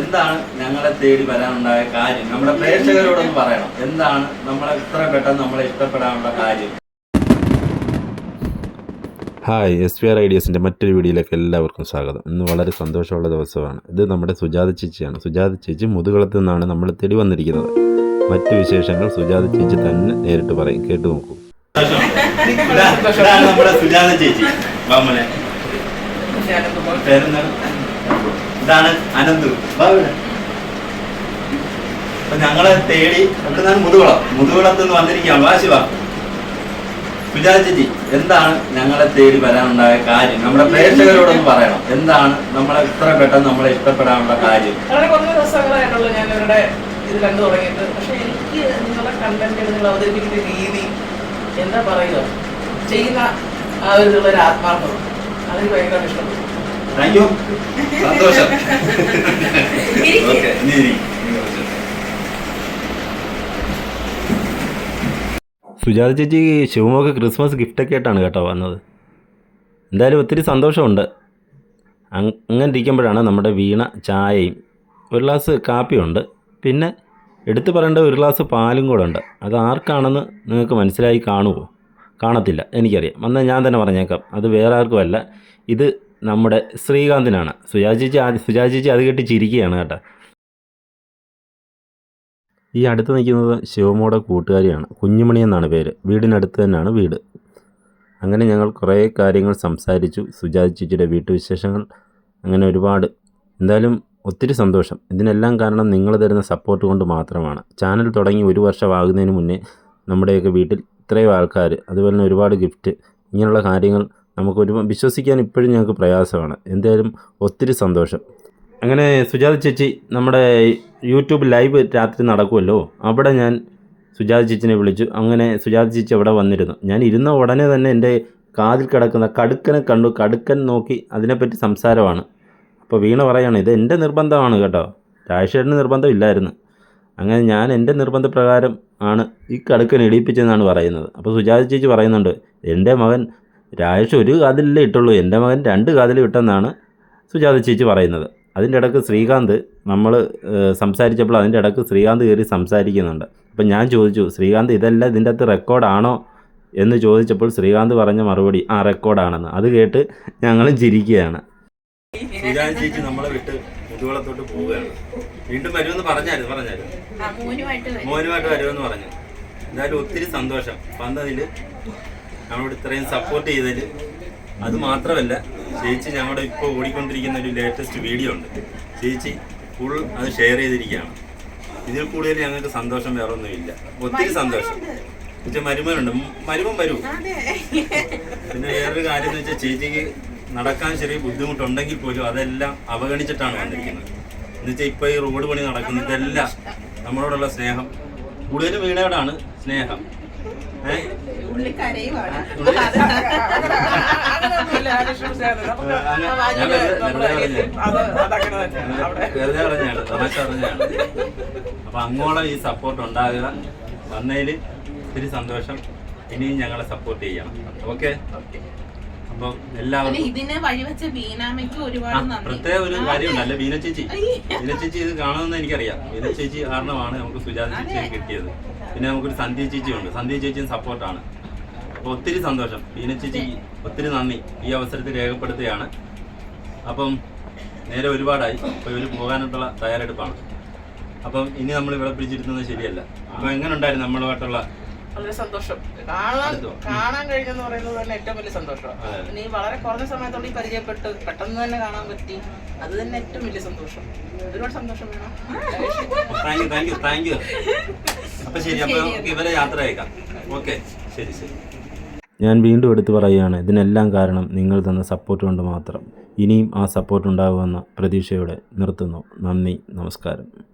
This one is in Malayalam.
എന്താണ് ഞങ്ങളെ തേടി വരാനുണ്ടായ കാര്യം? നമ്മുടെ പ്രേക്ഷകരോടൊന്ന് പറയണം. എന്താണ് നമ്മളെ ഇത്ര പെട്ടെന്ന് നമ്മളെ ഇഷ്ടപ്പെടാനുള്ള കാര്യം? ഹായ് എസ് പി ആർ ഐഡിയസിന്റെ മറ്റൊരു വീഡിയോയിലേക്ക് എല്ലാവർക്കും സ്വാഗതം. ഇന്ന് വളരെ സന്തോഷമുള്ള ദിവസമാണ്. ഇത് നമ്മുടെ സുജാത ചേച്ചിയാണ്. സുജാത ചേച്ചി മുതുകുളത്ത് നിന്നാണ് നമ്മൾ തേടി വന്നിരിക്കുന്നത്. മറ്റു വിശേഷങ്ങൾ സുജാത ചേച്ചി തന്നെ നേരിട്ട് പറയും. കേട്ടു നോക്കൂ. നമ്മുടെ സുജാത ചേച്ചി. ഇതാണ് അനന്തു. അപ്പൊ ഞങ്ങളെ തേടി എവിടുന്നാണ് മുതുകുളം മുതുകുളത്ത് നിന്ന് വന്നിരിക്കുകയാണ്. വാ ശിവ. എന്താണ് ഞങ്ങളെ തേടി വരാനുണ്ടായ കാര്യം? നമ്മുടെ പ്രേക്ഷകരോടൊന്ന് പറയണം. എന്താണ് നമ്മളെ ഇത്ര പെട്ടെന്ന് നമ്മളെ ഇഷ്ടപ്പെടാനുള്ള കാര്യം? ഞാൻ ഇത് കണ്ടു തുടങ്ങിയിട്ട്. പക്ഷെ എനിക്ക് നിങ്ങളുടെ കണ്ടന്റ് നിങ്ങൾ അവതരിപ്പിക്കുന്ന രീതി എന്താ പറയുക? ചെയ്യുന്ന ആ ഒരു ആത്മാർത്ഥം അതെനിക്ക് ഭയങ്കര ഇഷ്ടപ്പെട്ടു. താങ്ക് യു സന്തോഷം. ഓക്കെ. സുജാത ചേച്ചി ശിവമോക്ക് ക്രിസ്മസ് ഗിഫ്റ്റൊക്കെ ആയിട്ടാണ് കേട്ടോ വന്നത്. എന്തായാലും ഒത്തിരി സന്തോഷമുണ്ട്. അങ്ങനെ ഇരിക്കുമ്പോഴാണ് നമ്മുടെ വീണ ചായയും ഒരു ഗ്ലാസ് കാപ്പിയുണ്ട് പിന്നെ എടുത്തു പറയേണ്ട ഒരു ഗ്ലാസ് പാലും കൂടെ ഉണ്ട്. അത് ആർക്കാണെന്ന് നിങ്ങൾക്ക് മനസ്സിലായി കാണുമോ കാണത്തില്ല എനിക്കറിയാം. എന്നാൽ ഞാൻ തന്നെ പറഞ്ഞേക്കാം. അത് വേറെ ആർക്കുമല്ല ഇത് നമ്മുടെ ശ്രീകാന്തിനാണ്. സുജാ ചേച്ചി ആദ്യം സുജാ ചേച്ചി അത് കെട്ടി ചിരിക്കുകയാണ് കേട്ടോ. ഈ അടുത്ത് നിൽക്കുന്നത് ശിവമോടെ കൂട്ടുകാരിയാണ്. കുഞ്ഞുമണി എന്നാണ് പേര്. വീടിനടുത്ത് തന്നെയാണ് വീട്. അങ്ങനെ ഞങ്ങൾ കുറേ കാര്യങ്ങൾ സംസാരിച്ചു. സുജാത ചേച്ചിയുടെ വീട്ടുവിശേഷങ്ങൾ. അങ്ങനെ ഒരുപാട്. എന്തായാലും ഒത്തിരി സന്തോഷം. ഇതിനെല്ലാം കാരണം നിങ്ങൾ തരുന്ന സപ്പോർട്ട് കൊണ്ട് മാത്രമാണ്. ചാനൽ തുടങ്ങി ഒരു വർഷമാകുന്നതിന് മുന്നേ നമ്മുടെയൊക്കെ വീട്ടിൽ ഇത്രയും ആൾക്കാർ അതുപോലെ തന്നെ ഒരുപാട് ഗിഫ്റ്റ് ഇങ്ങനെയുള്ള കാര്യങ്ങൾ നമുക്ക് ഒരു വിശ്വസിക്കാൻ ഇപ്പോഴും ഞങ്ങൾക്ക് പ്രയാസമാണ്. എന്തായാലും ഒത്തിരി സന്തോഷം. അങ്ങനെ സുജാത ചേച്ചി നമ്മുടെ യൂട്യൂബ് ലൈവ് രാത്രി നടക്കുമല്ലോ അവിടെ ഞാൻ സുജാത ചേച്ചിനെ വിളിച്ചു. അങ്ങനെ സുജാത ചേച്ചി അവിടെ വന്നിരുന്നു. ഞാൻ ഇരുന്ന ഉടനെ തന്നെ എന്റെ കാതിൽ കിടക്കുന്ന കടുക്കനെ കണ്ടു. കടുക്കൻ നോക്കി അതിനെപ്പറ്റി സംസാരമാണ്. അപ്പോൾ വീണ പറയാണ് ഇത് എന്റെ നിർബന്ധമാണ് കേട്ടോ. രാജശേഖരന് നിർബന്ധമില്ലായിരുന്നു അങ്ങനെ ഞാൻ എന്റെ നിർബന്ധപ്രകാരം ആണ് ഈ കടുക്കൻ ഇടിയിപ്പിച്ചെന്നാണ് പറയുന്നത്. അപ്പോൾ സുജാത ചേച്ചി പറയുന്നുണ്ട് എന്റെ മകൻ രാജേഷ് ഒരു കാതിലല്ലേ ഇട്ടുള്ളൂ. എന്റെ മകൻ രണ്ട് കാതിൽ ഇട്ടെന്നാണ് സുജാത ചേച്ചി പറയുന്നത്. അതിന്റെ ഇടയ്ക്ക് ശ്രീകാന്ത് നമ്മൾ സംസാരിച്ചപ്പോൾ അതിന്റെ ഇടയ്ക്ക് ശ്രീകാന്ത് കയറി സംസാരിക്കുന്നുണ്ട്. അപ്പം ഞാൻ ചോദിച്ചു ശ്രീകാന്ത് ഇതല്ല ഇതിന്റെ അകത്ത് റെക്കോർഡാണോ എന്ന് ചോദിച്ചപ്പോൾ ശ്രീകാന്ത് പറഞ്ഞ മറുപടി ആ റെക്കോർഡാണെന്ന് അത് കേട്ട് ഞങ്ങളും ചിരിക്കുകയാണ്. ശ്രീകാന്ത് ചേച്ചി നമ്മളെ വിട്ട് മുതുകുളത്തോട്ട് പോവുകയാണ്. വീണ്ടും വരുമെന്ന് പറഞ്ഞായിരുന്നു പറഞ്ഞായിരുന്നു. മോനുമായിട്ട് വരുമെന്ന് പറഞ്ഞു. എന്തായാലും ഒത്തിരി സന്തോഷം. വന്നതിൽ നമ്മളോട് ഇത്രയും സപ്പോർട്ട് ചെയ്തതിൽ അത് മാത്രമല്ല ചേച്ചി ഞങ്ങളുടെ ഇപ്പോൾ ഓടിക്കൊണ്ടിരിക്കുന്ന ഒരു ലേറ്റസ്റ്റ് വീഡിയോ ഉണ്ട്. ചേച്ചി ഫുൾ അത് ഷെയർ ചെയ്തിരിക്കുകയാണ്. ഇതിൽ കൂടുതൽ ഞങ്ങൾക്ക് സന്തോഷം വേറെ ഒന്നുമില്ല ഒത്തിരി സന്തോഷം. പക്ഷെ മരുമനുണ്ട് മരുമൻ വരൂ. പിന്നെ വേറൊരു കാര്യം എന്ന് വെച്ചാൽ ചേച്ചിക്ക് നടക്കാൻ ചെറിയ ബുദ്ധിമുട്ടുണ്ടെങ്കിൽ പോലും അതെല്ലാം അവഗണിച്ചിട്ടാണ് വന്നിരിക്കുന്നത്. എന്ന് വെച്ചാൽ ഇപ്പോൾ ഈ റോഡ് പണി നടക്കുന്നത് ഇതെല്ലാം നമ്മളോടുള്ള സ്നേഹം. കൂടുതലും വീണയോടാണ് സ്നേഹം. ഏഹ് വെറുതെ- പറഞ്ഞാണ് തമാശ പറഞ്ഞാണ് അപ്പൊ അങ്ങോളം ഈ സപ്പോർട്ട് ഉണ്ടാകുക വന്നതിൽ ഒത്തിരി സന്തോഷം ഇനിയും ഞങ്ങളെ സപ്പോർട്ട് ചെയ്യണം ഓക്കെ അപ്പം എല്ലാവർക്കും ഇതിന് വഴിവെച്ച ബീനാമയ്ക്ക് ആ, ഒരുപാട് പ്രത്യേക ഒരു കാര്യമുണ്ടല്ലേ ബീന ചേച്ചി ബീന ചേച്ചി ഇത് കാണുമെന്ന് എനിക്കറിയാം ബീന ചേച്ചി കാരണമാണ് നമുക്ക് സുജാത ചേച്ചിയെ കിട്ടിയത് പിന്നെ നമുക്കൊരു സന്ധ്യ ചേച്ചി ഉണ്ട് സന്ധ്യ ചേച്ചിയും സപ്പോർട്ടാണ് അപ്പോൾ ഒത്തിരി സന്തോഷം. ബീനച്ചേച്ചി ചേച്ചി ഒത്തിരി നന്ദി. ഈ അവസരത്തിൽ രേഖപ്പെടുത്തുകയാണ്. അപ്പം നേരെ ഒരുപാടായി. അപ്പോൾ ഇവർ പോകാനുള്ള തയ്യാറെടുപ്പാണ്. അപ്പം ഇനി നമ്മൾ ഇവിടെ പിടിച്ചിരുത്തുന്നത് ശരിയല്ല. അപ്പം എങ്ങനെ ഉണ്ടായിരുന്നു നമ്മളുമായിട്ടുള്ള വളരെ സന്തോഷം. കാണാൻ കാണാൻ കഴിഞ്ഞെന്ന് പറയുന്നത് തന്നെ ഏറ്റവും വലിയ സന്തോഷമാണ്. ഇനി വളരെ കുറഞ്ഞ സമയത്തോടെ ഈ പരിചയപ്പെട്ട്. പെട്ടെന്ന് തന്നെ കാണാൻ പറ്റി. അത് തന്നെ ഏറ്റവും വലിയ സന്തോഷം. ഒരുപാട് സന്തോഷം വേണം. Thank you thank you thank you അപ്പം ശരി അപ്പൊ നമുക്ക് ഇവരെ യാത്ര അയക്കാം. ഓക്കെ ശരി ശരി. ഞാൻ വീണ്ടും എടുത്തു പറയുകയാണ് ഇതിനെല്ലാം കാരണം നിങ്ങൾ തന്ന സപ്പോർട്ട് കൊണ്ട് മാത്രം. ഇനിയും ആ സപ്പോർട്ട് ഉണ്ടാകുമെന്ന പ്രതീക്ഷയോടെ നിർത്തുന്നു. നന്ദി നമസ്കാരം.